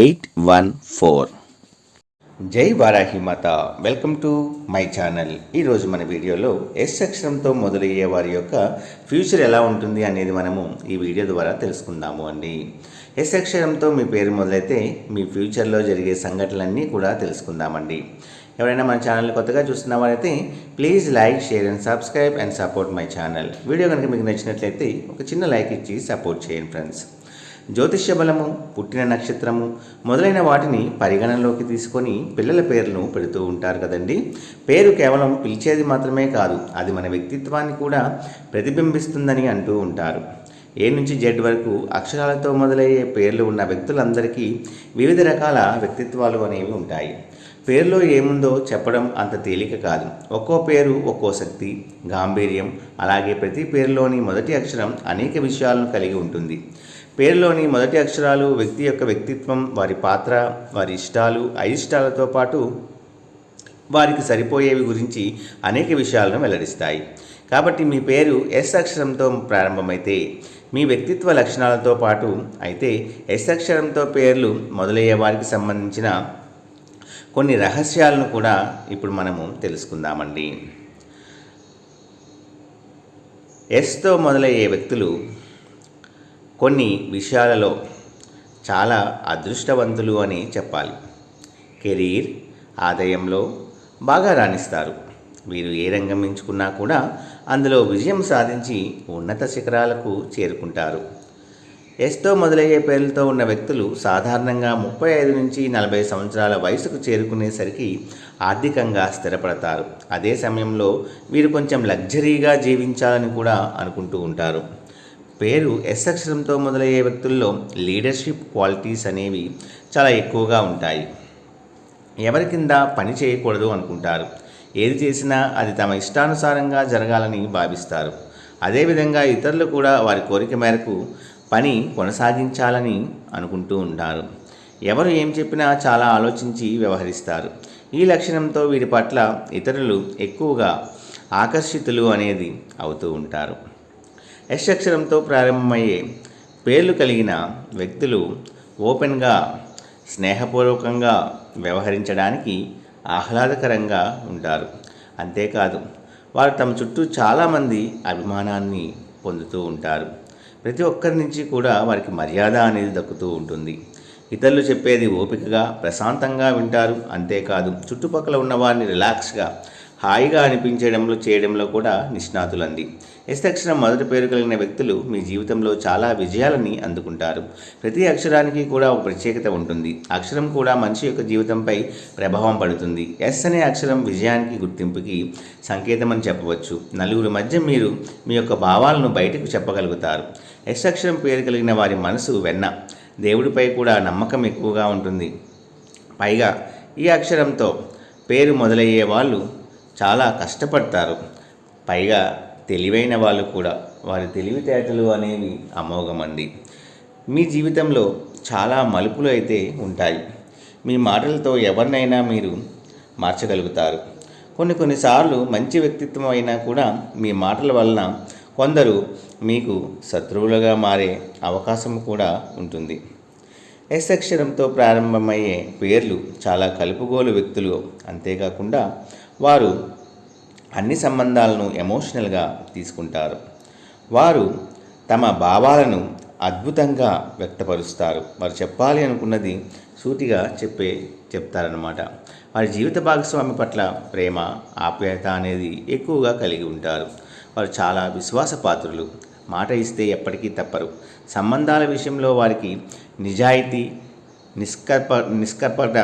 eight one four. జై వారాహి మాత. Welcome to my channel. ఈరోజు మన వీడియోలో ఎస్ అక్షరంతో మొదలయ్యే వారి యొక్క ఫ్యూచర్ ఎలా ఉంటుంది అనేది మనము ఈ వీడియో ద్వారా తెలుసుకుందాము అండి. ఎస్ అక్షరంతో మీ పేరు మొదలైతే మీ ఫ్యూచర్లో జరిగే సంఘటనలన్నీ కూడా తెలుసుకుందామండి. ఎవరైనా మన ఛానల్ కొత్తగా చూస్తున్న వారైతే please like share and subscribe and support my channel. Video కనుక మీకు నచ్చినట్లయితే ఒక చిన్న లైక్ ఇచ్చి సపోర్ట్ చేయండి ఫ్రెండ్స్. జ్యోతిష్య బలము పుట్టిన నక్షత్రము మొదలైన వాటిని పరిగణనలోకి తీసుకొని పిల్లల పేర్లను పెడుతూ ఉంటారు కదండి. పేరు కేవలం పిలిచేది మాత్రమే కాదు అది మన వ్యక్తిత్వాన్ని కూడా ప్రతిబింబిస్తుందని అంటూ ఉంటారు. ఏ నుంచి జెడ్ వరకు అక్షరాలతో మొదలయ్యే పేర్లు ఉన్న వ్యక్తులందరికీ వివిధ రకాల వ్యక్తిత్వాలు అనేవి ఉంటాయి. పేరులో ఏముందో చెప్పడం అంత తేలిక కాదు. ఒక్కో పేరు ఒక్కో శక్తి గాంభీర్యం అలాగే ప్రతి పేరులోని మొదటి అక్షరం అనేక విషయాలను కలిగి ఉంటుంది. పేరులోని మొదటి అక్షరాలు వ్యక్తి యొక్క వ్యక్తిత్వం వారి పాత్ర వారి ఇష్టాలు అయిష్టాలతో పాటు వారికి సరిపోయేవి గురించి అనేక విషయాలను వెల్లడిస్తాయి. కాబట్టి మీ పేరు ఎస్ అక్షరంతో ప్రారంభమైతే మీ వ్యక్తిత్వ లక్షణాలతో పాటు అయితే ఎస్ అక్షరంతో పేర్లు మొదలయ్యే వారికి సంబంధించిన కొన్ని రహస్యాలను కూడా ఇప్పుడు మనము తెలుసుకుందామండి. ఎస్తో మొదలయ్యే వ్యక్తులు కొన్ని విషయాలలో చాలా అదృష్టవంతులు అని చెప్పాలి. కెరీర్ ఆదాయంలో బాగా రాణిస్తారు. వీరు ఏ రంగం ఎంచుకున్నా కూడా అందులో విజయం సాధించి ఉన్నత శిఖరాలకు చేరుకుంటారు. ఎస్తో మొదలయ్యే పేర్లతో ఉన్న వ్యక్తులు సాధారణంగా ముప్పై ఐదు నుంచి నలభై సంవత్సరాల వయసుకు చేరుకునేసరికి ఆర్థికంగా స్థిరపడతారు. అదే సమయంలో వీరు కొంచెం లగ్జరీగా జీవించాలని కూడా అనుకుంటూ ఉంటారు. పేరు ఎస్ అక్షరంతో మొదలయ్యే వ్యక్తుల్లో లీడర్షిప్ క్వాలిటీస్ అనేవి చాలా ఎక్కువగా ఉంటాయి. ఎవరి కింద పని చేయకూడదు అనుకుంటారు. ఏది చేసినా అది తమ ఇష్టానుసారంగా జరగాలని భావిస్తారు. అదేవిధంగా ఇతరులు కూడా వారి కోరిక మేరకు పని కొనసాగించాలని అనుకుంటూ ఉంటారు. ఎవరు ఏం చెప్పినా చాలా ఆలోచించి వ్యవహరిస్తారు. ఈ లక్షణంతో వీరి పట్ల ఇతరులు ఎక్కువగా ఆకర్షితులు అనేది అవుతూ ఉంటారు. ఎస్ అక్షరంతో ప్రారంభమయ్యే పేర్లు కలిగిన వ్యక్తులు ఓపెన్గా స్నేహపూర్వకంగా వ్యవహరించడానికి ఆహ్లాదకరంగా ఉంటారు. అంతేకాదు వారు తమ చుట్టూ చాలామంది అభిమానాన్ని పొందుతూ ఉంటారు. ప్రతి ఒక్కరి నుంచి కూడా వారికి మర్యాద అనేది దక్కుతూ ఉంటుంది. ఇతరులు చెప్పేది ఓపికగా ప్రశాంతంగా వింటారు. అంతేకాదు చుట్టుపక్కల ఉన్న వారిని రిలాక్స్గా హాయిగా అనిపించడంలో చేయడంలో కూడా నిష్ణాతులండి ఎస్ అక్షరం మొదటి పేరు కలిగిన వ్యక్తులు మీ జీవితంలో చాలా విజయాలని అందుకుంటారు. ప్రతి అక్షరానికి కూడా ఒక ప్రత్యేకత ఉంటుంది. అక్షరం కూడా మనిషి యొక్క జీవితంపై ప్రభావం పడుతుంది. ఎస్ అనే అక్షరం విజయానికి గుర్తింపుకి సంకేతం అని చెప్పవచ్చు. నలుగురి మధ్య మీరు మీ యొక్క భావాలను బయటకు చెప్పగలుగుతారు. ఎస్ అక్షరం పేరు కలిగిన వారి మనసు వెన్న. దేవుడిపై కూడా నమ్మకం ఎక్కువగా ఉంటుంది. పైగా ఈ అక్షరంతో పేరు మొదలయ్యే వాళ్ళు చాలా కష్టపడతారు. పైగా తెలివైన వాళ్ళు కూడా. వారి తెలివితేటలు అనేవి అమోఘమండి. మీ జీవితంలో చాలా మలుపులు అయితే ఉంటాయి. మీ మాటలతో ఎవరినైనా మీరు మార్చగలుగుతారు. కొన్ని కొన్నిసార్లు మంచి వ్యక్తిత్వం అయినా కూడా మీ మాటల వలన కొందరు మీకు శత్రువులుగా మారే అవకాశం కూడా ఉంటుంది. ఎస్ అక్షరంతో ప్రారంభమయ్యే పేర్లు చాలా కలుపుగోలు వ్యక్తులు అంతేకాకుండా వారు అన్ని సంబంధాలను ఎమోషనల్గా తీసుకుంటారు. వారు తమ భావాలను అద్భుతంగా వ్యక్తపరుస్తారు. వారు చెప్పాలి అనుకున్నది సూటిగా చెప్పే చెప్తారనమాట వారి జీవిత భాగస్వామి పట్ల ప్రేమ ఆప్యాయత అనేది ఎక్కువగా కలిగి ఉంటారు. వారు చాలా విశ్వాసపాత్రులు. మాట ఇస్తే ఎప్పటికీ తప్పరు. సంబంధాల విషయంలో వారికి నిజాయితీ నిష్కర్ప నిష్కర్పట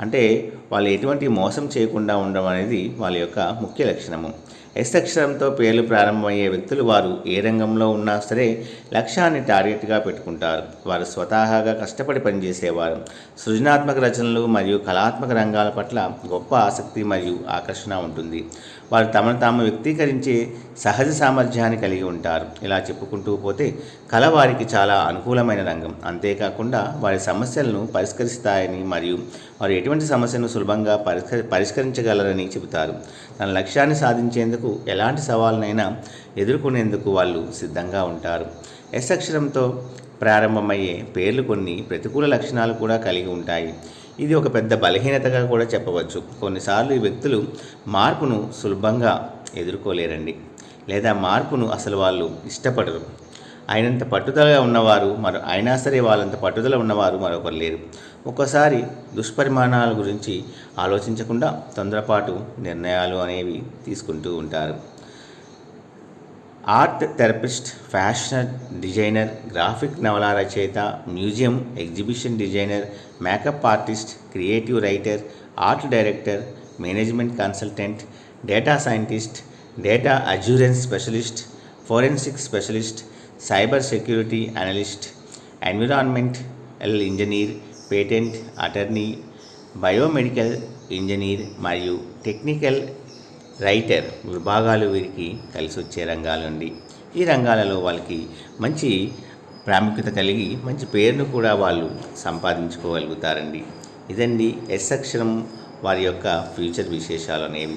అంటే వాళ్ళు ఎటువంటి మోసం చేయకుండా ఉండడం అనేది వాళ్ళ యొక్క ముఖ్య లక్షణము. ఎస్ అక్షరంతో పేర్లు ప్రారంభమయ్యే వ్యక్తులు వారు ఏ రంగంలో ఉన్నా సరే లక్ష్యాన్ని టార్గెట్గా పెట్టుకుంటారు. వారు స్వతహాగా కష్టపడి పనిచేసేవారు. సృజనాత్మక రచనలు మరియు కళాత్మక రంగాల పట్ల గొప్ప ఆసక్తి మరియు ఆకర్షణ ఉంటుంది. వారు తమను తాము వ్యక్తీకరించే సహజ సామర్థ్యాన్ని కలిగి ఉంటారు. ఇలా చెప్పుకుంటూ పోతే కళ వారికి చాలా అనుకూలమైన రంగం. అంతేకాకుండా వారి సమస్యలను పరిష్కరిస్తాయని మరియు వారు ఎటువంటి సమస్యను సులభంగా పరిష్క పరిష్కరించగలరని చెబుతారు. తన లక్ష్యాన్ని సాధించేందుకు ఎలాంటి సవాళ్ళనైనా ఎదుర్కొనేందుకు వాళ్ళు సిద్ధంగా ఉంటారు. ఎస్ అక్షరంతో ప్రారంభమయ్యే పేర్లు కొన్ని ప్రతికూల లక్షణాలు కూడా కలిగి ఉంటాయి. ఇది ఒక పెద్ద బలహీనతగా కూడా చెప్పవచ్చు. కొన్నిసార్లు ఈ వ్యక్తులు మార్పును సులభంగా ఎదుర్కోలేరండి. లేదా మార్పును అసలు వాళ్ళు ఇష్టపడరు. అయినంత పట్టుదలగా ఉన్నవారు మరో అయినా సరే వాళ్ళంత పట్టుదల ఉన్నవారు మరొకరు లేరు. ఒక్కోసారి దుష్పరిమాణాల గురించి ఆలోచించకుండా తొందరపాటు నిర్ణయాలు అనేవి తీసుకుంటూ ఉంటారు. Art therapist fashion designer graphic నవల రచయిత museum exhibition designer makeup artist creative writer art director management consultant data scientist data assurance specialist forensic specialist cyber security analyst environmental engineer patent attorney biomedical engineer మరియు technical writer విభాగాలు వీరికి కలిసి వచ్చే రంగాలండి. ఈ రంగాలలో వాళ్ళకి మంచి ప్రాముఖ్యత కలిగి మంచి పేరును కూడా వాళ్ళు సంపాదించుకోగలుగుతారండి. ఇదండి ఎస్ అక్షరం వారి యొక్క ఫ్యూచర్ విశేషాలు అనేవి